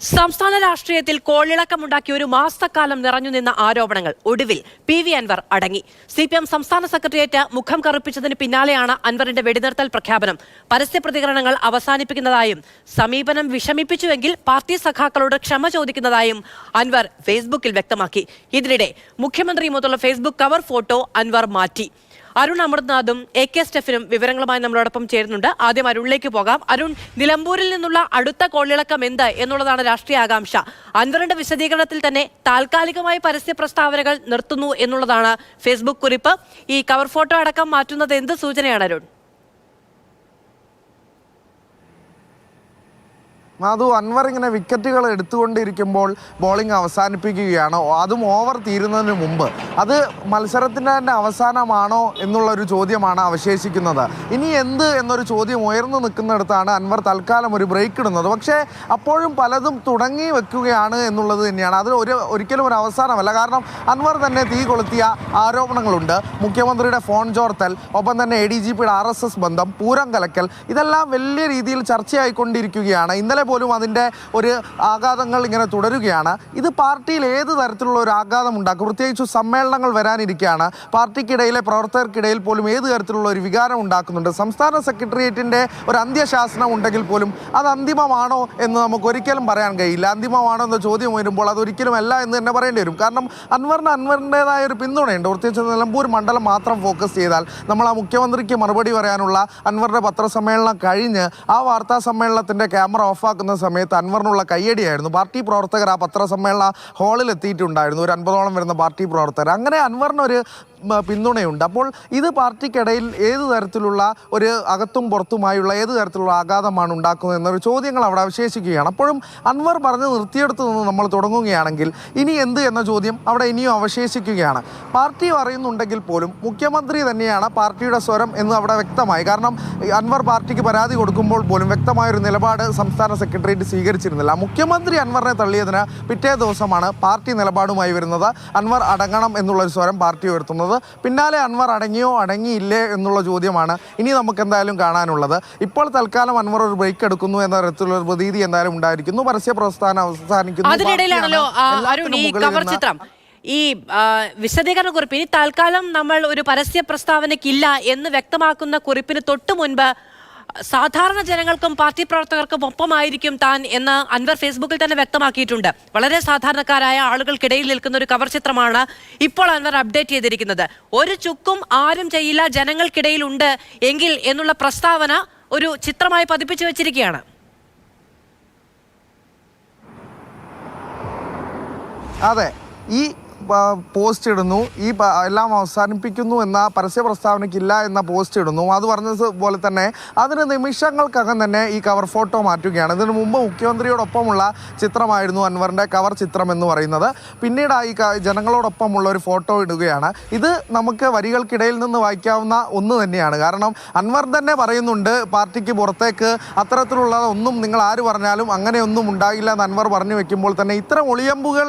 സംസ്ഥാന രാഷ്ട്രീയത്തിൽ കോളിളക്കമുണ്ടാക്കിയ ഒരു മാസക്കാലം നിറഞ്ഞു നിന്ന ആരോപണങ്ങൾ ഒടുവിൽ പി വി അൻവർ അടങ്ങി. സി പി എം സംസ്ഥാന സെക്രട്ടേറിയറ്റ് മുഖം കറുപ്പിച്ചതിന് പിന്നാലെയാണ് അൻവറിന്റെ വെടിനിർത്തൽ പ്രഖ്യാപനം. പരസ്യ പ്രതികരണങ്ങൾ അവസാനിപ്പിക്കുന്നതായും സമീപനം വിഷമിപ്പിച്ചുവെങ്കിൽ പാർട്ടി സഖാക്കളോട് ക്ഷമ ചോദിക്കുന്നതായും അൻവർ ഫേസ്ബുക്കിൽ വ്യക്തമാക്കി. ഇതിനിടെ മുഖ്യമന്ത്രിയുമൊത്തുള്ള ഫേസ്ബുക്ക് കവർ ഫോട്ടോ അൻവർ മാറ്റി. അരുൺ അമർനാഥും എ കെ സ്റ്റെഫിനും വിവരങ്ങളുമായി നമ്മളോടൊപ്പം ചേരുന്നുണ്ട്. ആദ്യം അരുണിലേക്ക് പോകാം. അരുൺ നിലമ്പൂരിൽ നിന്നുള്ള അടുത്ത കോളിളക്കം എന്ത് എന്നുള്ളതാണ് രാഷ്ട്രീയ ആകാംക്ഷ. അൻവറിന്റെ വിശദീകരണത്തിൽ തന്നെ താൽക്കാലികമായി പരസ്യ പ്രസ്താവനകൾ നിർത്തുന്നു എന്നുള്ളതാണ് ഫേസ്ബുക്ക് കുറിപ്പ്. ഈ കവർ ഫോട്ടോ അടക്കം മാറ്റുന്നത് എന്ത് സൂചനയാണ് അരുൺ? മാധു അൻവർ ഇങ്ങനെ വിക്കറ്റുകൾ എടുത്തുകൊണ്ടിരിക്കുമ്പോൾ ബോളിംഗ് അവസാനിപ്പിക്കുകയാണ്. അതും ഓവർ തീരുന്നതിന് മുമ്പ്. അത് മത്സരത്തിന്റെ തന്നെ അവസാനമാണോ എന്നുള്ള ഒരു ചോദ്യമാണ് അവശേഷിക്കുന്നത്. ഇനി എന്ത് എന്നൊരു ചോദ്യം ഉയർന്നു നിൽക്കുന്നിടത്താണ് അൻവർ തൽക്കാലം ഒരു ബ്രേക്ക് ഇടുന്നത്. പക്ഷേ അപ്പോഴും പലതും തുടങ്ങി വെക്കുകയാണ് എന്നുള്ളത് തന്നെയാണ്. അത് ഒരു ഒരിക്കലും ഒരു അവസാനമല്ല. കാരണം അൻവർ തന്നെ തീ കൊളുത്തിയ ആരോപണങ്ങളുണ്ട്. മുഖ്യമന്ത്രിയുടെ ഫോൺ ചോർത്തൽ ഒപ്പം തന്നെ എ ഡി ജി പിയുടെ ആർ എസ് എസ് ബന്ധം പൂരം കലക്കൽ ഇതെല്ലാം വലിയ രീതിയിൽ ചർച്ചയായിക്കൊണ്ടിരിക്കുകയാണ്. ഇന്നലെ പോലും അതിന്റെ ഒരു ആഘാതങ്ങൾ ഇങ്ങനെ തുടരുകയാണ്. ഇത് പാർട്ടിയിൽ ഏത് തരത്തിലുള്ള ഒരു ആഘാതം ഉണ്ടാക്കും? പ്രത്യേകിച്ച് സമ്മേളനങ്ങൾ വരാനിരിക്കുകയാണ്. പാർട്ടിക്കിടയിലെ പ്രവർത്തകർക്കിടയിൽ പോലും ഏത് തരത്തിലുള്ള ഒരു വികാരം ഉണ്ടാക്കുന്നുണ്ട്? സംസ്ഥാന സെക്രട്ടേറിയറ്റിന്റെ ഒരു അന്ത്യശാസനം ഉണ്ടെങ്കിൽ പോലും അത് അന്തിമമാണോ എന്ന് നമുക്ക് ഒരിക്കലും പറയാൻ കഴിയില്ല. അന്തിമമാണോ എന്ന ചോദ്യം വരുമ്പോൾ അത് ഒരിക്കലും അല്ല എന്ന് തന്നെ പറയേണ്ടി വരും. കാരണം അൻവറിന് അൻവറിന്റെതായ ഒരു പിന്തുണയുണ്ട്. പ്രത്യേകിച്ച് നിലമ്പൂർ മണ്ഡലം മാത്രം ഫോക്കസ് ചെയ്താൽ നമ്മൾ ആ മുഖ്യമന്ത്രിക്ക് മറുപടി പറയാനുള്ള അൻവറിന്റെ പത്രസമ്മേളനം കഴിഞ്ഞ് ആ വാർത്താ സമ്മേളനത്തിന്റെ ക്യാമറ ഓഫാക്കുന്ന സമയത്ത് അൻവറിനുള്ള കയ്യടിയായിരുന്നു. പാർട്ടി പ്രവർത്തകർ ആ പത്രസമ്മേളന ഹാളിൽ എത്തിയിട്ടുണ്ടായിരുന്നു. ഒരു അൻപതോളം വരുന്ന പാർട്ടി പ്രവർത്തകർ. അങ്ങനെ അൻവറിനൊരു പിന്തുണയുണ്ട്. അപ്പോൾ ഇത് പാർട്ടിക്കിടയിൽ ഏത് തരത്തിലുള്ള ഒരു അകത്തും പുറത്തുമായുള്ള ഏത് തരത്തിലുള്ള ആഘാതമാണ് ഉണ്ടാക്കുന്നത് എന്നൊരു ചോദ്യങ്ങൾ അവിടെ അവശേഷിക്കുകയാണ്. അപ്പോഴും അൻവർ പറഞ്ഞ് നിർത്തിയെടുത്ത് നിന്ന് നമ്മൾ തുടങ്ങുകയാണെങ്കിൽ ഇനി എന്ത് എന്ന ചോദ്യം അവിടെ ഇനിയും അവശേഷിക്കുകയാണ്. പാർട്ടി പറയുന്നുണ്ടെങ്കിൽ പോലും മുഖ്യമന്ത്രി തന്നെയാണ് പാർട്ടിയുടെ സ്വരം എന്ന് അവിടെ വ്യക്തമായി. കാരണം അൻവർ പാർട്ടിക്ക് പരാതി കൊടുക്കുമ്പോൾ പോലും വ്യക്തമായൊരു നിലപാട് സംസ്ഥാന സെക്രട്ടേറിയറ്റ് സ്വീകരിച്ചിരുന്നില്ല. മുഖ്യമന്ത്രി അൻവറിനെ തള്ളിയതിന് പിറ്റേ ദിവസമാണ് പാർട്ടി നിലപാടുമായി വരുന്നത്. അൻവർ അടങ്ങണം എന്നുള്ളൊരു സ്വരം പാർട്ടി ഉയർത്തുന്നത്. പിന്നാലെ അൻവർ അടങ്ങിയോ അടങ്ങിയില്ലേ എന്നുള്ള ചോദ്യമാണ് ഇനി നമുക്ക് എന്തായാലും കാണാനുള്ളത്. ഇപ്പോൾ തൽക്കാലം അൻവർ ഒരു ബ്രേക്ക് എടുക്കുന്നു എന്ന തരത്തിലുള്ള പ്രതീതി എന്തായാലും ഉണ്ടായിരിക്കുന്നു. പരസ്യ പ്രസ്ഥാനം അവസാനിക്കുന്നു. അതിനിടയിലാണല്ലോ ഈ കവർ ചിത്രം. ഈ വിശദീകരണ കുറിപ്പ് ഇനി തൽക്കാലം നമ്മൾ ഒരു പരസ്യ പ്രസ്താവനയ്ക്കില്ല എന്ന് വ്യക്തമാക്കുന്ന കുറിപ്പിന് തൊട്ടു മുൻപ് സാധാരണ ജനങ്ങൾക്കും പാർട്ടി പ്രവർത്തകർക്കും ഒപ്പമായിരിക്കും താൻ എന്ന് അൻവർ ഫേസ്ബുക്കിൽ തന്നെ വ്യക്തമാക്കിയിട്ടുണ്ട്. വളരെ സാധാരണക്കാരായ ആളുകൾക്കിടയിൽ നിൽക്കുന്ന ഒരു കവർ ചിത്രമാണ് ഇപ്പോൾ അൻവർ അപ്ഡേറ്റ് ചെയ്തിരിക്കുന്നത്. ഒരു ചുക്കും ആരും ചെയ്യില്ല ജനങ്ങൾക്കിടയിൽ ഉണ്ട് എങ്കിൽ എന്നുള്ള പ്രസ്താവന ഒരു ചിത്രമായി പതിപ്പിച്ചു വെച്ചിരിക്കുകയാണ്. അതെ ഈ പോസ്റ്റ് ഇടുന്നു. ഈ എല്ലാം അവസാനിപ്പിക്കുന്നു എന്ന പരസ്യ പ്രസ്താവനയ്ക്കില്ല എന്ന പോസ്റ്റ് ഇടുന്നു. അത് പറഞ്ഞത് പോലെ തന്നെ അതിന് നിമിഷങ്ങൾക്കകം തന്നെ ഈ കവർ ഫോട്ടോ മാറ്റുകയാണ്. ഇതിനു മുമ്പ് മുഖ്യമന്ത്രിയോടൊപ്പമുള്ള ചിത്രമായിരുന്നു അൻവറിന്റെ കവർ ചിത്രം എന്ന് പറയുന്നത്. പിന്നീട് ഈ ജനങ്ങളോടൊപ്പമുള്ള ഒരു ഫോട്ടോ ഇടുകയാണ്. ഇത് നമുക്ക് വരികൾക്കിടയിൽ നിന്ന് വായിക്കാവുന്ന ഒന്ന് തന്നെയാണ്. കാരണം അൻവർ തന്നെ പറയുന്നുണ്ട് പാർട്ടിക്ക് പുറത്തേക്ക് അത്തരത്തിലുള്ള ഒന്നും നിങ്ങൾ ആര് പറഞ്ഞാലും അങ്ങനെയൊന്നും ഉണ്ടാകില്ല എന്ന് അൻവർ പറഞ്ഞു വെക്കുമ്പോൾ തന്നെ ഇത്തരം ഒളിയമ്പുകൾ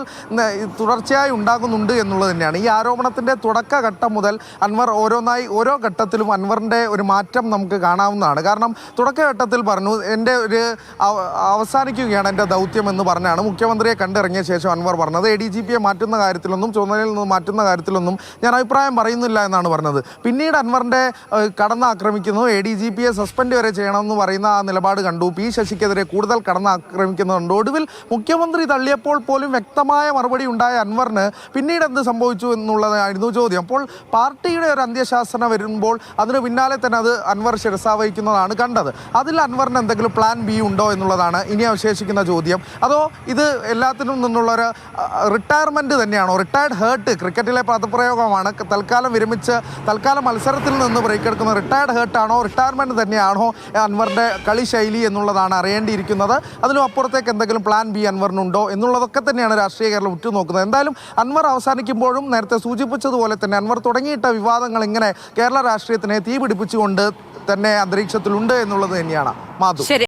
തുടർച്ചയായി തുടർച്ചയായി ഉണ്ടാകുന്നുണ്ട് എന്നുള്ളത് തന്നെയാണ്. ഈ ആരോപണത്തിന്റെ തുടക്കഘട്ടം മുതൽ അൻവർ ഓരോന്നായി ഓരോ ഘട്ടത്തിലും അൻവറിന്റെ ഒരു മാറ്റം നമുക്ക് കാണാവുന്നതാണ്. കാരണം തുടക്കഘട്ടത്തിൽ പറഞ്ഞു എന്റെ ഒരു അവ- അവസാനിക്കുകയാണ് എന്റെ ദൗത്യം എന്ന് പറഞ്ഞാണ് മുഖ്യമന്ത്രിയെ കണ്ടിറങ്ങിയ ശേഷം അൻവർ പറഞ്ഞത്. എ ഡി ജി പിയെ മാറ്റുന്ന കാര്യത്തിലൊന്നും ചുമതലയിൽ നിന്ന് മാറ്റുന്ന കാര്യത്തിലൊന്നും ഞാൻ അഭിപ്രായം പറയുന്നില്ല എന്നാണ് പറഞ്ഞത്. പിന്നീട് അൻവറിന്റെ കടന്ന് ആക്രമിക്കുന്നു. എ ഡി ജി പിയെ സസ്പെൻഡ് വരെ ചെയ്യണമെന്ന് പറയുന്ന ആ നിലപാട് കണ്ടു. പി ശശിക്കെതിരെ കൂടുതൽ കടന്നാക്രമിക്കുന്നുണ്ട് ഒടുവിൽ മുഖ്യമന്ത്രി തള്ളിയപ്പോൾ പോലും വ്യക്തമായ മറുപടി ഉണ്ടായ അൻവറിന് പിന്നീട് എന്ത് സംഭവിച്ചു എന്നുള്ളതായിരുന്നു ചോദ്യം. അപ്പോൾ പാർട്ടിയുടെ ഒരു അന്ത്യശാസന വരുമ്പോൾ അതിന് പിന്നാലെ തന്നെ അത് അൻവർ ശിരസാവഹിക്കുന്നതാണ് കണ്ടത്. അതിൽ അൻവറിന് എന്തെങ്കിലും പ്ലാൻ ബി ഉണ്ടോ എന്നുള്ളതാണ് ഇനി അവശേഷിക്കുന്ന ചോദ്യം. അതോ ഇത് എല്ലാത്തിനും നിന്നുള്ള ഒരു റിട്ടയർമെന്റ് തന്നെയാണോ? റിട്ടയർഡ് ഹേർട്ട് ക്രിക്കറ്റിലെ പദപ്രയോഗമാണ്. തൽക്കാലം വിരമിച്ച് തൽക്കാലം മത്സരത്തിൽ നിന്ന് ബ്രേക്ക് എടുക്കുന്ന റിട്ടയർഡ് ഹേർട്ടാണോ? റിട്ടയർമെന്റ് തന്നെയാണോ അൻവറിന്റെ കളി ശൈലി എന്നുള്ളതാണ് അറിയേണ്ടിയിരിക്കുന്നത്. അതിലും അപ്പുറത്തേക്ക് എന്തെങ്കിലും പ്ലാൻ ബി അൻവറിനുണ്ടോ എന്നുള്ളതൊക്കെ തന്നെയാണ് രാഷ്ട്രീയ കേരളം ഉറ്റുനോക്കുന്നത്. എന്തായാലും അൻവർ അവസാനിക്കുമ്പോഴും നേരത്തെ സൂചിപ്പിച്ചതുപോലെ തന്നെ അൻവർ തുടങ്ങിയിട്ട വിവാദങ്ങൾ ഇങ്ങനെ കേരള രാഷ്ട്രീയത്തിനെ തീപിടിപ്പിച്ചുകൊണ്ട് തന്നെ അന്തരീക്ഷത്തിലുണ്ട് എന്നുള്ളത് തന്നെയാണ്. മാധു.